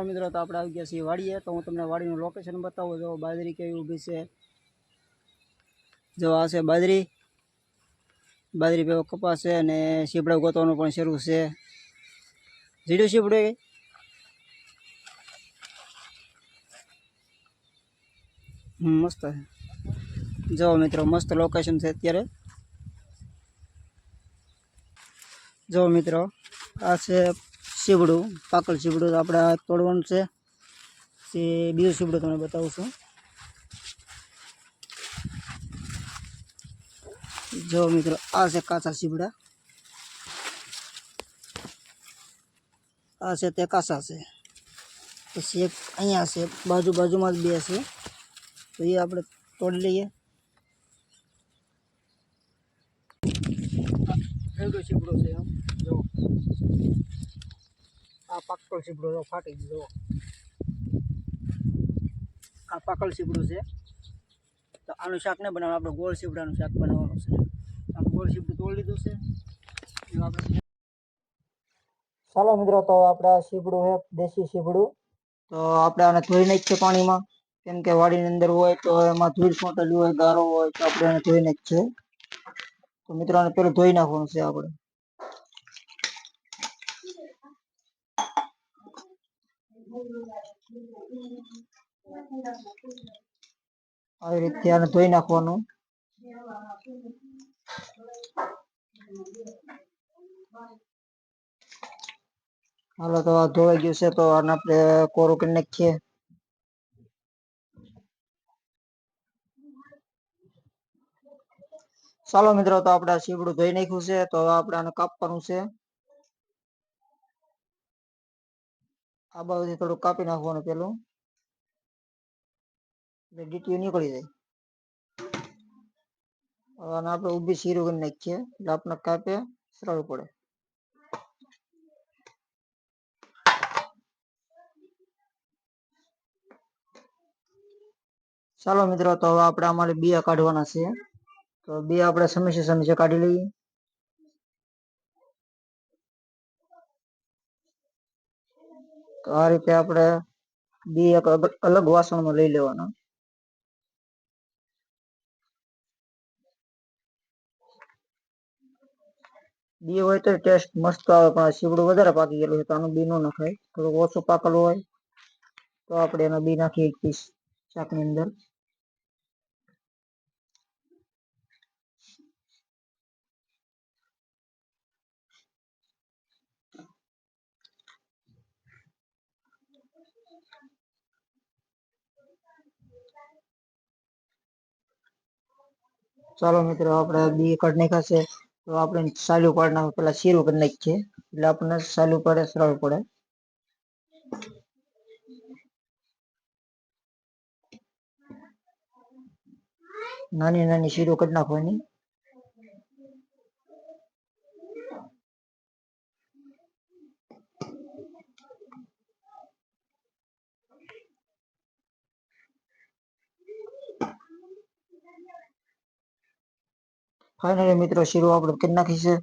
ચાલો મિત્રો, તો આપણે આવી ગયા છીએ વાડીએ. તો હું તમને વાડીનું લોકેશન બતાવું. જો બાજરી કેવી ઊભી છે. જો આ છે બાજરી. બાજરી પેલો કપાસ છે અને શીપડા ગોતવાનું પણ શરૂ છે. જીડું શીપડું મસ્ત જો મિત્રો, મસ્ત લોકેશન છે અત્યારે. જો મિત્રો, આ છે સીવડું, પાકળ સીવડું આપણે આ તોડવાનું છે. તે બીજું સીવડું તમને બતાવું છું. જો મિત્રો, આ છે કાચા સીવડા. આ છે તે કાચા છે. પછી એક અહીંયા છે, બાજુ બાજુમાં જ બે છે. તો એ આપણે તોડી લઈએ. એવડો સીવડો છે આમ જો. આ પાકળ સીપડો ફાટી ગયો આ પાકળ સીપડું છે. તો આનું શાક નહીં બનાવવાનું, આપણે ગોળ સીપડાનું શાક બનાવવાનું છે. આપણે ગોળ સીપડું તોડી લીધું છે. આપણે ચાલો મિત્રો, તો આપણે આ સીપડું છે, દેશી સીપડું. તો આપણે આને ધોઈ નાખીએ પાણીમાં. કેમ કે વાડીની અંદર હોય તો એમાં ધૂળ ફોટેલું હોય, ગારો હોય તો આપણે એને ધોઈ નાખીએ. તો મિત્રો, આને પેલું ધોઈ નાખવાનું છે આપણે. આવી રીતે આને ધોઈ નાખવાનું. હાલો, તો આ ધોવાઈ ગયું છે, તો આને આપણે કોરું કરી નાખીએ. ચાલો મિત્રો, તો આપણે આ સીવડું ધોઈ નાખ્યું છે, તો આપણે આને કાપવાનું છે. આ બાજુથી થોડું કાપી નાખવાનું પેલું. એટલે ડીટીયું નીકળી જાય. આને આપણે ઊભી શીરું કરી નાખીએ. એટલે આપણે કાપે સરળ પડે. ચાલો મિત્રો, તો હવે આપણે અમારે બે કાઢવાના છે. તો બે આપણે સમસ્યા સમસ્યા કાઢી લઈએ તો આ રીતે આપણે બે એક અલગ અલગ વાસણમાં લઈ લેવાના. બી હોય તો ટેસ્ટ મસ્ત આવે, પણ સીવડું વધારે પાકી ગયેલું છે તો આનું બી ન નખાય. થોડું ઓછું પાકેલું હોય તો આપણે એના બી નાખીએ એક પીસ શાકની અંદર. ચાલો મિત્રો, આપણે બી કાઢી નાખ્યા છે. તો આપણે સાલું પાડી નાખો પેલા શીરું કરી નાખીએ. એટલે આપણને સાલું પડે, સરળ પડે. નાની નાની શીરો કરી નાખવાની. ફાઇનલી મિત્રો શીરો આપણે કરી નાખી છે.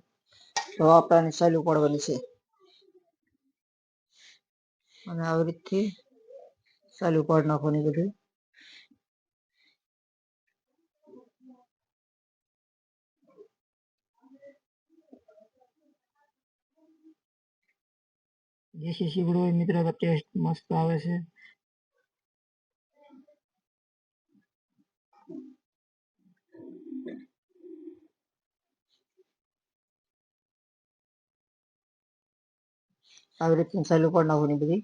તો આપણે સાલું પડવાની છે. અને આવી રીતથી સાલું પડ નાખવાની બધું. દેશી હોય મિત્રો ટેસ્ટ મસ્ત આવે છે. આવી રીતે સાલું પાડી નાખવાની બધી.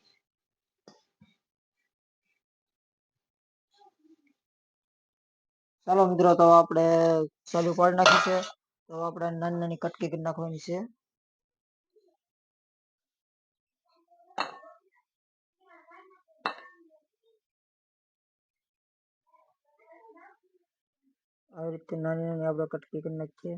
ચાલો મિત્રો, તો આપણે સહેલું પડ નાખ્યું છે. તો આપણે નાની નાની કટકી કરી નાખવાની છે. આવી રીતે નાની નાની આપણે કટકી કરી નાખીએ.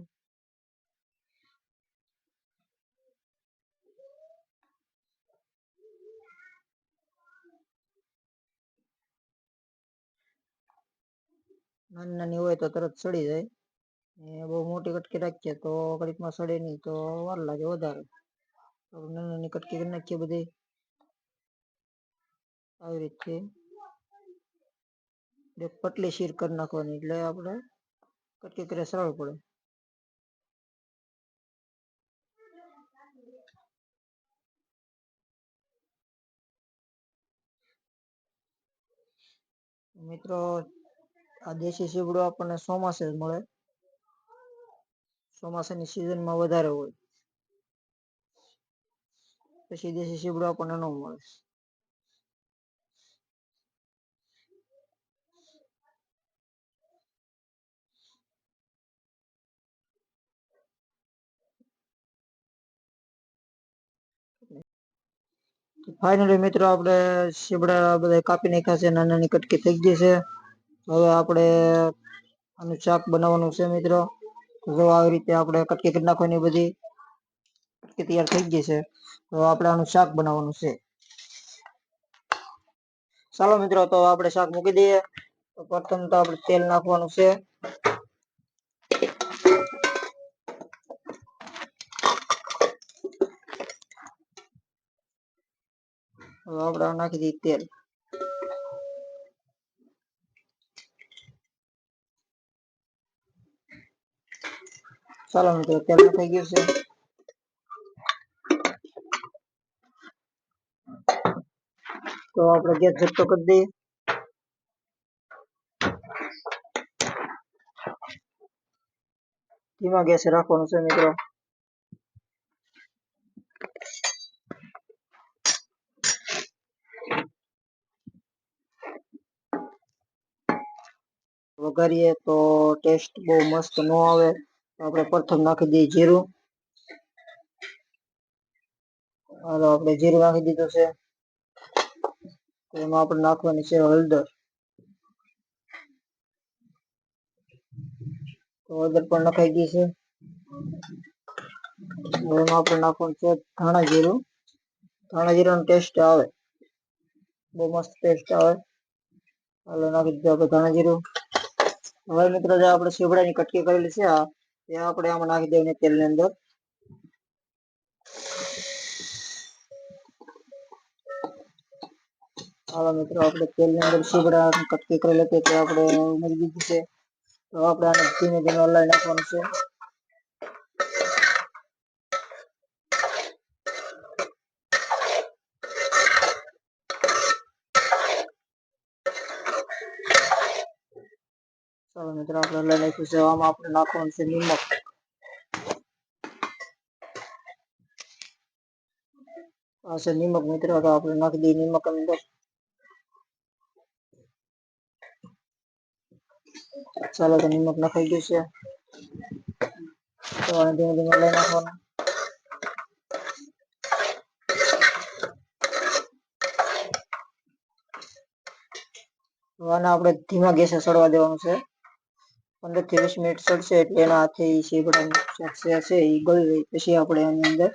નાની નાની હોય તો તરત સડી જાય. બહુ મોટી કટકી રાખીએ તો કડીકમાં સડે નહીં તો વાર લાગે વધારે. નાની નાની કટકી કરી નાખીએ બધી. આવી રીતે. એક પટલી શીર કરી નાખવાની એટલે આપણે કટકી કરે સરળ પડે. મિત્રો આ દેશી સીવડો આપણને ચોમાસે જ મળે. ચોમાસાની સિઝનમાં વધારે હોય. પછી દેશી સીવડો આપણને ન મળે. ફાઇનલી મિત્રો, આપણે સીબડા બધા કાપી નાખ્યા છે. નાની નાની કટકી થઈ ગઈ છે. હવે આપણે આનું શાક બનાવવાનું છે મિત્રો. જો આવી રીતે આપણે કટકી કરી નાખવાની બધી કટકી તૈયાર થઈ ગઈ છે, તો આપણે આનું શાક બનાવવાનું છે. ચાલો મિત્રો, તો આપણે શાક મૂકી દઈએ. તો પ્રથમ તો આપણે તેલ નાખવાનું છે. હવે આપણે નાખી દઈએ તેલ. ચાલો મિત્રો તેલ થઈ ગયું છે. તો આપણે ગેસ જપ્તો કરી દઈએ. ધીમા ગેસે રાખવાનું છે મિત્રો. વઘારીએ તો ટેસ્ટ બહુ મસ્ત ન આવે. આપણે પ્રથમ નાખી દઈએ જીરું. હાલો, આપણે જીરું નાખી દીધું છે. તો એમાં આપણે નાખવાની છે હળદર. તો હળદર પણ નખાઈ ગઈ છે. હવે એમાં આપણે નાખવાનું છે ધાણા જીરું. ધાણા જીરાનો ટેસ્ટ આવે. બહુ મસ્ત ટેસ્ટ આવે. હાલો, નાખી દીધું આપણે ધાણા જીરું. હવે મિત્રો, જે આપણે સીવડાની કટકી કરેલી છે, આ તે આપણે આમાં નાખી દેવાની તેલની અંદર. હાલો મિત્રો, આપણે તેલની અંદર સીવડા કટકી કરેલી હતી તે આપણે ઉમેરી દીધી છે. તો આપણે આને ધીમે ધીમે હલાવી નાખવાનું છે. ચાલો મિત્રો આપણે લઈ નાખ્યું છે આમાં આપણે નાખવાનું છે નિમક આ છે નિમક મિત્રો તો આપણે નાખી દઈએ નિમક અંદર ચાલો તો નિમક નાખાઈ ગયું છે તો આને ધીમે ધીમે લઈ નાખવાનું વાના આપણે ધીમા ગેસે સડવા દેવાનું છે પંદરથી મિનિટ સડશે એટલે એના હાથે ઈ શેપડાનું છે એ ગળી રહી. પછી આપણે એની અંદર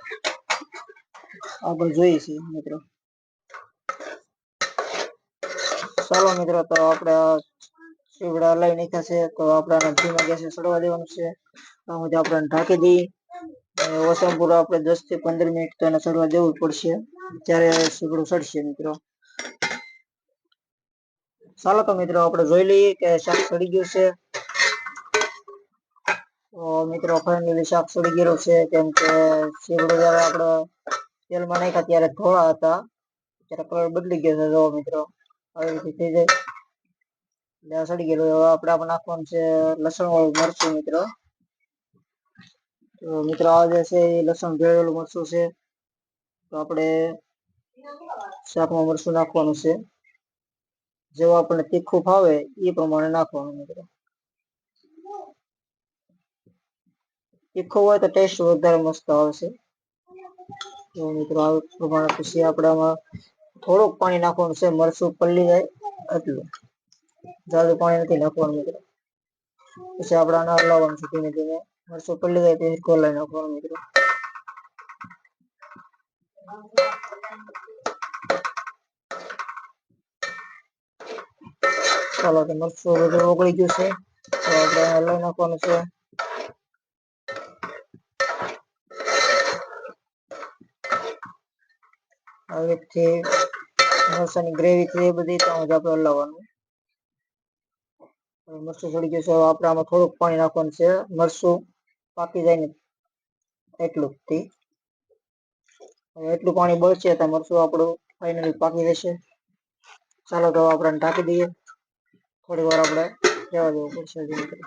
આગળ જોઈએ મિત્રો. ચાલો મિત્રો, તો આપણે શેવડા લઈ નાખ્યા છે. તો આપણે ધીમા ગેસે સડવા દેવાનું છે. સુધી આપણે ઢાંકી દઈએ ઓછામાં આપણે દસથી પંદર મિનિટ તો એને સડવા દેવું પડશે. ત્યારે શેવડું સડશે મિત્રો. ચાલો તો મિત્રો, આપણે જોઈ લઈએ કે શાક સડી ગયું છે. તો મિત્રો ફાઇનલી શાક સડી ગયેલું છે, કેમ કે શેવડું જયારે આપણે તેલમાં નાખ્યા ત્યારે થોડા હતા, ત્યારે કલર બદલી ગયો છે જો મિત્રો આવી રીતે થઈ જાય. એટલે સડી ગયેલું હવે આપણે આમાં નાખવાનું છે લસણ વાળું મરચું મિત્રો. તો મિત્રો આ જે છે એ લસણ ભેળવેલું મરચું છે. તો આપણે શાકમાં મરચું નાખવાનું છે. જેવું આપણને તીખું ફાવે એ પ્રમાણે નાખવાનું મિત્રો. તીખું હોય તો ટેસ્ટ વધારે મસ્ત આવશે. તો મિત્રો, આ પ્રમાણે પછી આપણે આમાં થોડુંક પાણી નાખવાનું છે, મરચું પલ્લી જાય એટલું જાદુ પાણી નથી નાખવાનું મિત્રો. પછી આપણે આને હલાવવાનું છે ધીમે ધીમે. મરચું પલ્લી જાય પછી ખોલાઈ નાખવાનું મિત્રો. ચાલો તો મરચું બધું ઓગળી ગયું છે. તો આપણે હલાવી નાખવાનું છે. આવી રીતે મરસાની ગ્રેવી છે એ બધી ત્યાં જ આપણે હલાવવાનું મરચું ચડી ગયું છે આપણે આમાં થોડુંક પાણી નાખવાનું છે. મરચું પાકી જાય ને એટલું થી. એટલું પાણી બળશે તો મરચું આપણું ફાઇનલી પાકી જશે. ચાલો તો આપણે ઢાંકી દઈએ. થોડી વાર આપણે રહેવા દેવું પડશે હજી મિત્રો.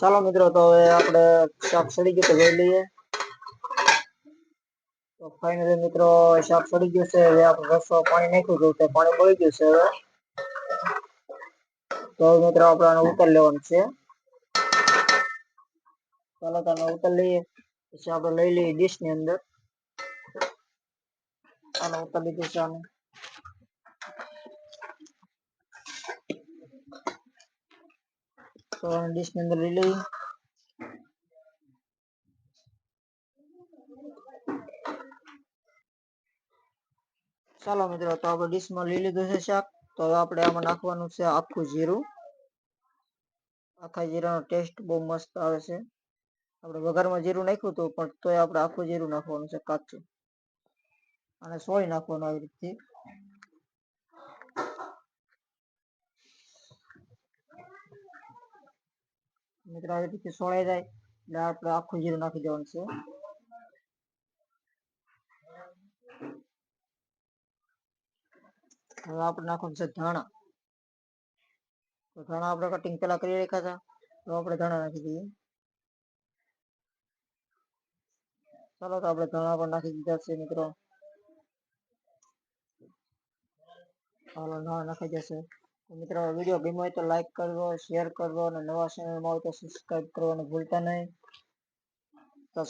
ચાલો મિત્રો, તો હવે આપણે શાક સડી ગયું તો જોઈ લઈએ. તો ફાઇનલી મિત્રો, શાક સડી ગયું છે, હવે આપણે રસો, પાણી નાખ્યું ગયું છે પાણી બળી ગયું છે હવે. તો મિત્રો, આપણે આને ઉતારી લેવાનું છે. ચાલો તો આને લઈએ. પછી આપણે લઈ લઈએ ડીશની અંદર. આને ઉતારી લીધું છે આને. તો ડીશની અંદર લઈ લઈએ ચાલો મિત્રો તો આપણે ડીશમાં લઈ લીધું છે શાક તો હવે આપણે આમાં નાખવાનું છે આખું જીરું આખા જીરાનો ટેસ્ટ બહુ મસ્ત આવે છે આપણે વઘારમાં જીરું નાખ્યું હતું પણ તોય આપણે આખું જીરું નાખવાનું છે કાચું અને સોય નાખવાનું આવી રીતથી મિત્રો આવી સોળાઈ જાય. એટલે આપણે આખું જીરું નાખી દેવાનું છે. હવે આપણે નાખવાનું છે ધાણા. તો ધાણા આપણે કટિંગ પેલા કરી રાખ્યા હતા. તો આપણે ધાણા નાખી દઈએ. ચાલો તો આપણે ધાણા પણ નાખી દીધા છે મિત્રો. ચાલો, ધાણા નાખી તો મિત્રો, વીડિયો ગમ્યો હોય તો લાઈક કરવો શેર કરવો અને નવા ચેનલમાં હોય તો સબસ્ક્રાઇબ કરવાનું ભૂલતા નહીં. તો